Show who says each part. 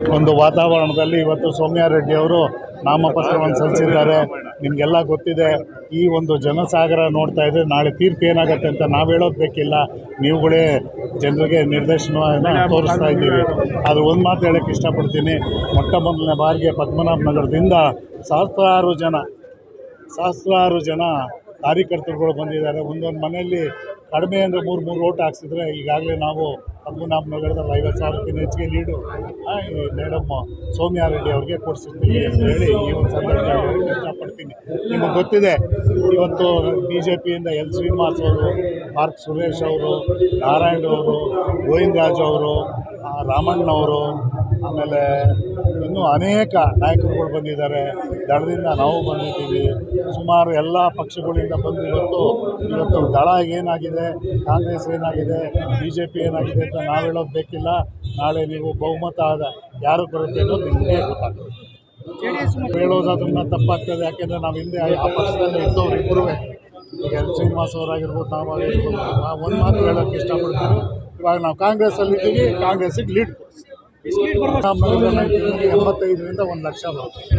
Speaker 1: ಒಂದು ವಾತಾವರಣದಲ್ಲಿ ಇವತ್ತು ಸೌಮ್ಯ ರೆಡ್ಡಿ ಅವರು ನಾಮಪತ್ರವನ್ನು ಸಲ್ಲಿಸಿದ್ದಾರೆ. ನಿಮಗೆಲ್ಲ ಗೊತ್ತಿದೆ, ಈ ಒಂದು ಜನಸಾಗರ ನೋಡ್ತಾ ಇದ್ರೆ ನಾಳೆ ತೀರ್ಪು ಏನಾಗುತ್ತೆ ಅಂತ ನಾವು ಹೇಳೋದು ಬೇಕಿಲ್ಲ. ನೀವುಗಳೇ ಜನರಿಗೆ ನಿರ್ದೇಶನವನ್ನು ತೋರಿಸ್ತಾ ಇದ್ದೀವಿ ಆದರೆ ಒಂದು ಮಾತು ಹೇಳೋಕ್ಕೆ ಇಷ್ಟಪಡ್ತೀನಿ. ಮೊಟ್ಟ ಮೊದಲನೇ ಬಾರಿಗೆ ಪದ್ಮನಾಭ ನಗರದಿಂದ ಸಹಸ್ರಾರು ಜನ ಸಹಸ್ರಾರು ಜನ ಕಾರ್ಯಕರ್ತರುಗಳು ಬಂದಿದ್ದಾರೆ. ಒಂದೊಂದು ಮನೆಯಲ್ಲಿ ಕಡಿಮೆ ಅಂದರೆ ಮೂರು ಮೂರು ಓಟ್ ಹಾಕ್ಸಿದ್ರೆ ಈಗಾಗಲೇ ನಾವು ಪದ್ಮನಾಭ ನಗರದಲ್ಲಿ ಐವತ್ತು ಸಾವಿರಕ್ಕಿಂತ ಹೆಚ್ಚಿಗೆ ಲೀಡು ಮೇಡಮ್ ಸೌಮ್ಯ ರೆಡ್ಡಿ ಅವ್ರಿಗೆ ಕೊಡಿಸಿರ್ತೀನಿ ಅಂತ ಹೇಳಿ ಈ ಒಂದು ಸಂದರ್ಭದಲ್ಲಿ ಇಷ್ಟಪಡ್ತೀನಿ. ನಿಮಗೆ ಗೊತ್ತಿದೆ, ಇವತ್ತು ಬಿ ಜೆ ಪಿಯಿಂದ ಎಲ್ ಶ್ರೀನಿವಾಸ್ ಅವರು ಆರ್ ಸುರೇಶ್ ಅವರು, ನಾರಾಯಣ್ ಅವರು, ಗೋವಿಂದರಾಜ್ ಅವರು ರಾಮಣ್ಣವರು ಆಮೇಲೆ ಇನ್ನೂ ಅನೇಕ ನಾಯಕರುಗಳು ಬಂದಿದ್ದಾರೆ. ದಳದಿಂದ ನಾವು ಬಂದಿದ್ದೀವಿ. ಸುಮಾರು ಎಲ್ಲ ಪಕ್ಷಗಳಿಂದ ಬಂದು ಇವತ್ತು ಇವತ್ತು ದಳ ಏನಾಗಿದೆ, ಕಾಂಗ್ರೆಸ್ ಏನಾಗಿದೆ ಬಿ ಜೆ ಪಿ ಏನಾಗಿದೆ ಅಂತ ನಾವು ಹೇಳೋದು ಬೇಕಿಲ್ಲ. ನಾಳೆ ನೀವು ಬಹುಮತ ಆದ ಯಾರು ಬರುತ್ತೆ ಅನ್ನೋದು ನಿಮಗೆ ಗೊತ್ತಾಗ್ತದೆ. ಹೇಳೋದನ್ನ ತಪ್ಪಾಗ್ತದೆ. ಯಾಕೆಂದರೆ ನಾವು ಹಿಂದೆ ಆ ಪಕ್ಷದಲ್ಲಿ ಇದ್ದವ್ರು ಇಬ್ಬರೂ ಈಗ ಎಲ್ ಶ್ರೀನಿವಾಸ್ ಅವರಾಗಿರ್ಬೋದು ನಾವಾಗಿರ್ಬೋದು ನಾವು ಒಂದು ಮಾತು ಹೇಳೋಕ್ಕೆ ಇಷ್ಟಪಡ್ತೀನಿ ಇವಾಗ ನಾವು ಕಾಂಗ್ರೆಸ್ಸಲ್ಲಿ ಇದ್ದೀವಿ ಕಾಂಗ್ರೆಸ್ಸಿಗೆ ಲೀಡ್ ಎಂಬತ್ತೈದರಿಂದ ಒಂದು ಲಕ್ಷ ಬರುತ್ತೆ.